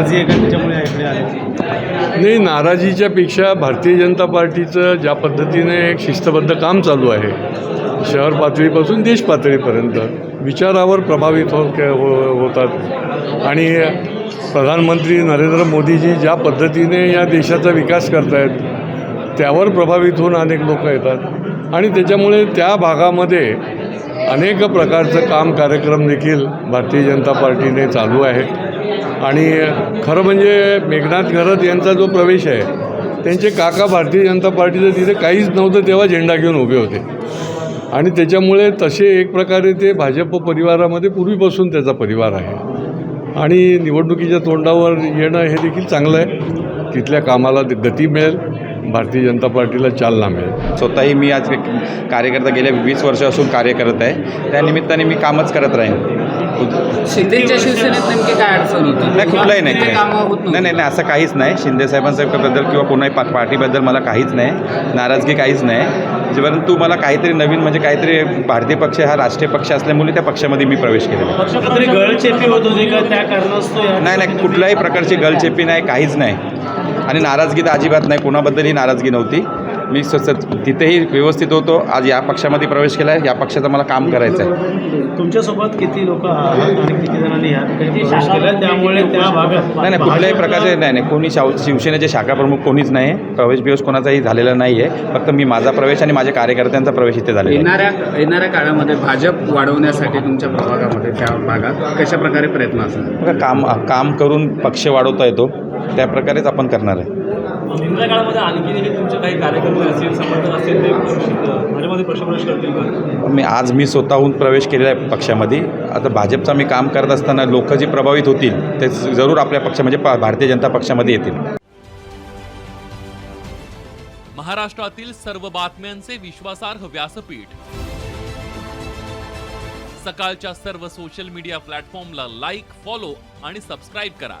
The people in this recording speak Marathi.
नाराजी आहे का त्याच्यामुळे इकडे आले? नाही नाराजीच्या पेक्षा भारतीय जनता पार्टीचं ज्या पद्धतीने एक शिस्तबद्ध काम चालू आहे शहर पातळीपासून देश पातळीपर्यंत विचारावर प्रभावित हो हो होतात. आणि प्रधानमंत्री नरेंद्र मोदीजी ज्या पद्धतीने या देशाचा विकास करतायत त्यावर प्रभावित होऊन अनेक लोक येतात. आणि त्याच्यामुळे त्या भागामध्ये अनेक प्रकारचं काम कार्यक्रम देखील भारतीय जनता पार्टीने चालू आहे आणि खरं म्हणजे मेघनाथ घरत यांचा जो प्रवेश आहे त्यांचे काका भारतीय जनता पार्टीचं तिथे काहीच नव्हतं तेव्हा झेंडा घेऊन उभे होते. आणि त्याच्यामुळे तसे एक प्रकारे ते भाजप परिवारामध्ये पूर्वीपासून त्याचा परिवार आहे. आणि निवडणुकीच्या तोंडावर येणं हे देखील चांगलं आहे. तिथल्या कामाला गती मिळेल. भारतीय जनता पार्टीला चालना मिळेल स्वतःही मी आज एक कार्यकर्ता गेल्या वीस वर्ष असून कार्य करत आहे. त्या निमित्ताने मी कामच करत राहीन. शिंदेच्या शिवसेनेत नेमकी काय अडचण होती? नाही कुठलाही नाही. ते कामं होत नाही नाही नाही असं काहीच नाही. शिंदे साहेबांबद्दल किंवा कोणाही पा पार्टीबद्दल मला काहीच नाही. नाराजगी काहीच नाही. परंतु मला काहीतरी नवीन म्हणजे काहीतरी भारतीय पक्ष हा राष्ट्रीय पक्ष असल्यामुळे त्या पक्षामध्ये मी प्रवेश. पक्षाकडे गळचेपी होत होती का? त्या कारणास्तव या- नाही नाही कुठल्याही प्रकारची गलचेपी नाही काहीच नाही. आणि नाराजगी तर अजिबात नाही कोणाबद्दलही नाराजगी नव्हती. मी स स- तिथेही व्यवस्थित होतो. आज या पक्षामध्ये प्रवेश केला आहे या पक्षाचं मला काम करायचं आहे तुमच्यासोबत किती लोक आहात आणि किती जणांनी त्यामुळे त्या भागात नाही नाही कुठल्याही प्रकारचे नाही नाही. कोणी शाव शिवसेनेचे शाखा प्रमुख कोणीच नाही. आहे प्रवेश बिवेश कोणाचाही झालेला नाही आहे फक्त मी माझा प्रवेश आणि माझ्या कार्यकर्त्यांचा प्रवेश इथे झालेला आहे. येणाऱ्या येणाऱ्या काळामध्ये भाजप वाढवण्यासाठी तुमच्या प्रभागामध्ये त्या भागात कशा प्रकारे प्रयत्न बघा, काम काम करून पक्ष वाढवता येतो. त्या प्रकारेच आपण करणार आहे. मी आज मी स्वतःहून प्रवेश केलेला आहे पक्षामध्ये. आता भाजपचा मी काम करत असताना लोक जे प्रभावित होतील ते जरूर आपल्या पक्ष म्हणजे पा- भारतीय जनता पक्षामध्ये येतील. महाराष्ट्रातील सर्व बातम्यांचे विश्वासार्ह व्यासपीठ. सकाळच्या सर्व सोशल मीडिया प्लॅटफॉर्मला लाईक फॉलो आणि सबस्क्राईब करा.